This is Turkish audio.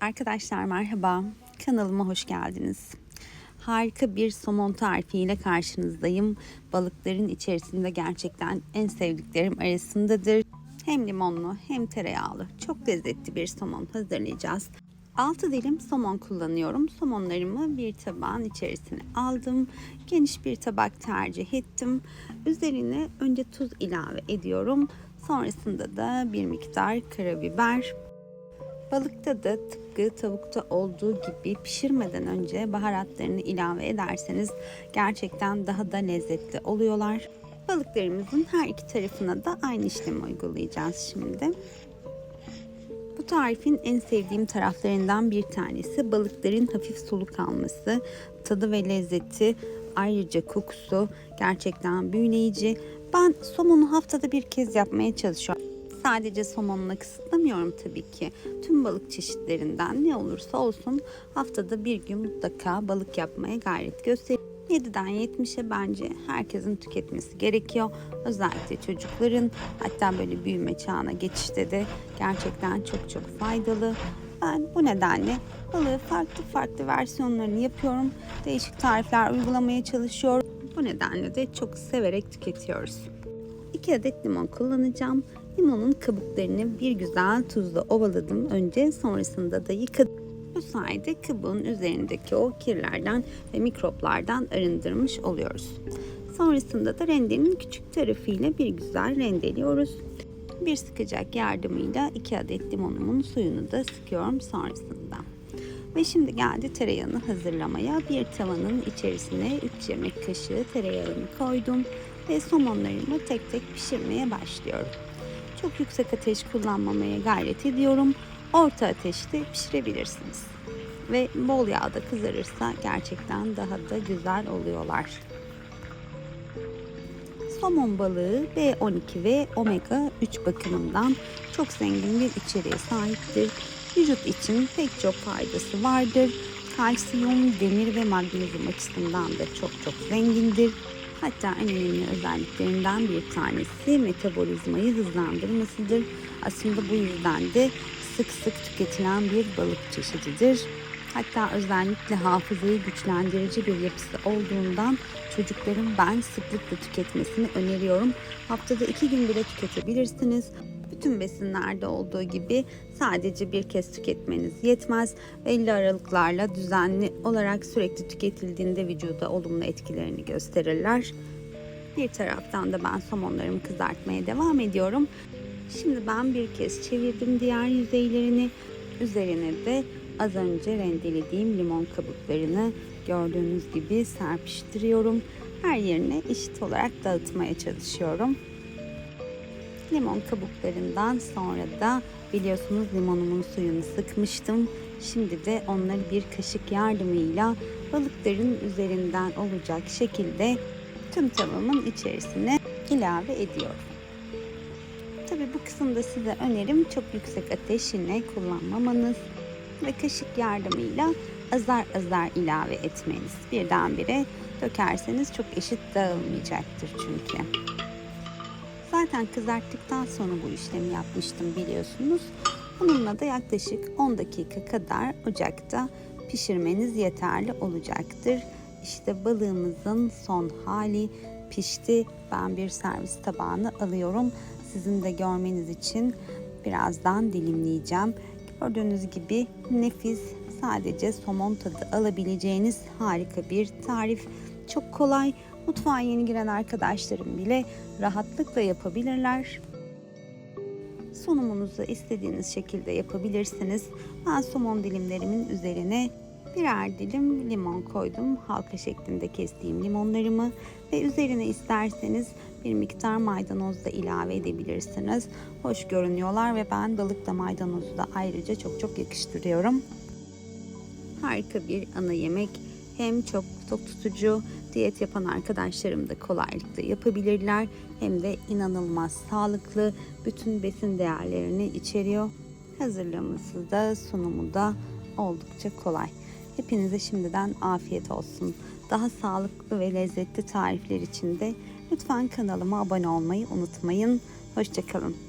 Arkadaşlar merhaba. Kanalıma hoş geldiniz. Harika bir somon tarifiyle karşınızdayım. Balıkların içerisinde gerçekten en sevdiklerim arasındadır. Hem limonlu hem tereyağlı. Çok lezzetli bir somon hazırlayacağız. 6 dilim somon kullanıyorum. Somonlarımı bir tabağın içerisine aldım. Geniş bir tabak tercih ettim. Üzerine önce tuz ilave ediyorum. Sonrasında da bir miktar karabiber, Balıkta da tıpkı tavukta olduğu gibi pişirmeden önce baharatlarını ilave ederseniz gerçekten daha da lezzetli oluyorlar. Balıklarımızın her iki tarafına da aynı işlemi uygulayacağız şimdi. Bu tarifin en sevdiğim taraflarından bir tanesi balıkların hafif sulu kalması, tadı ve lezzeti, ayrıca kokusu gerçekten büyüleyici. Ben somonu haftada bir kez yapmaya çalışıyorum. Sadece somonla kısıtlamıyorum tabii ki. Tüm balık çeşitlerinden ne olursa olsun haftada bir gün mutlaka balık yapmaya gayret gösteriyorum. 7'den 70'e bence herkesin tüketmesi gerekiyor. Özellikle çocukların hatta böyle büyüme çağına geçişte de gerçekten çok çok faydalı. Ben bu nedenle balığı farklı farklı versiyonlarını yapıyorum. Değişik tarifler uygulamaya çalışıyorum. Bu nedenle de çok severek tüketiyoruz. 2 adet limon kullanacağım. Limonun kabuklarını bir güzel tuzla ovaladım önce sonrasında da yıkadım. Bu sayede kabuğun üzerindeki o kirlerden ve mikroplardan arındırmış oluyoruz. Sonrasında da rendenin küçük tarafıyla bir güzel rendeliyoruz. Bir sıkacak yardımıyla 2 adet limonumun suyunu da sıkıyorum sonrasında. Ve şimdi geldi tereyağını hazırlamaya. Bir tavanın içerisine 3 yemek kaşığı tereyağını koydum ve somonlarımı tek tek pişirmeye başlıyorum. Çok yüksek ateş kullanmamaya gayret ediyorum. Orta ateşte pişirebilirsiniz. Ve bol yağda kızarırsa gerçekten daha da güzel oluyorlar. Somon balığı B12 ve omega 3 bakımından çok zengin bir içeriğe sahiptir. Vücut için pek çok faydası vardır. Kalsiyum, demir ve magnezyum açısından da çok çok zengindir. Hatta en önemli özelliklerinden bir tanesi metabolizmayı hızlandırmasıdır. Aslında bu yüzden de sık sık tüketilen bir balık çeşididir. Hatta özellikle hafızayı güçlendirici bir yapısı olduğundan çocukların ben sıklıkla tüketmesini öneriyorum. Haftada iki gün bile tüketebilirsiniz. Bütün besinlerde olduğu gibi sadece bir kez tüketmeniz yetmez. Belli aralıklarla düzenli olarak sürekli tüketildiğinde vücuda olumlu etkilerini gösterirler. Bir taraftan da ben somonlarımı kızartmaya devam ediyorum. Şimdi ben bir kez çevirdim diğer yüzeylerini. Üzerine de az önce rendelediğim limon kabuklarını gördüğünüz gibi serpiştiriyorum. Her yerine eşit olarak dağıtmaya çalışıyorum. Limon kabuklarından sonra da biliyorsunuz limonumun suyunu sıkmıştım. Şimdi de onları bir kaşık yardımıyla balıkların üzerinden olacak şekilde tüm tavamın içerisine ilave ediyorum. Tabi bu kısımda size önerim çok yüksek ateş kullanmamanız ve kaşık yardımıyla azar azar ilave etmeniz. Birdenbire dökerseniz çok eşit dağılmayacaktır çünkü. Zaten kızarttıktan sonra bu işlemi yapmıştım biliyorsunuz. Bununla da yaklaşık 10 dakika kadar ocakta pişirmeniz yeterli olacaktır. İşte balığımızın son hali pişti. Ben bir servis tabağına alıyorum. Sizin de görmeniz için birazdan dilimleyeceğim. Gördüğünüz gibi nefis sadece somon tadı alabileceğiniz harika bir tarif. Çok kolay. Mutfağa yeni giren arkadaşlarım bile rahatlıkla yapabilirler. Sunumunuzu istediğiniz şekilde yapabilirsiniz. Ben somon dilimlerimin üzerine birer dilim limon koydum. Halka şeklinde kestiğim limonlarımı ve üzerine isterseniz bir miktar maydanoz da ilave edebilirsiniz. Hoş görünüyorlar ve ben balıkla maydanozu da ayrıca çok çok yakıştırıyorum. Harika bir ana yemek. Hem çok tok tutucu, diyet yapan arkadaşlarım da kolaylıkla yapabilirler. Hem de inanılmaz sağlıklı, bütün besin değerlerini içeriyor. Hazırlaması da sunumu da oldukça kolay. Hepinize şimdiden afiyet olsun. Daha sağlıklı ve lezzetli tarifler için de lütfen kanalıma abone olmayı unutmayın. Hoşçakalın.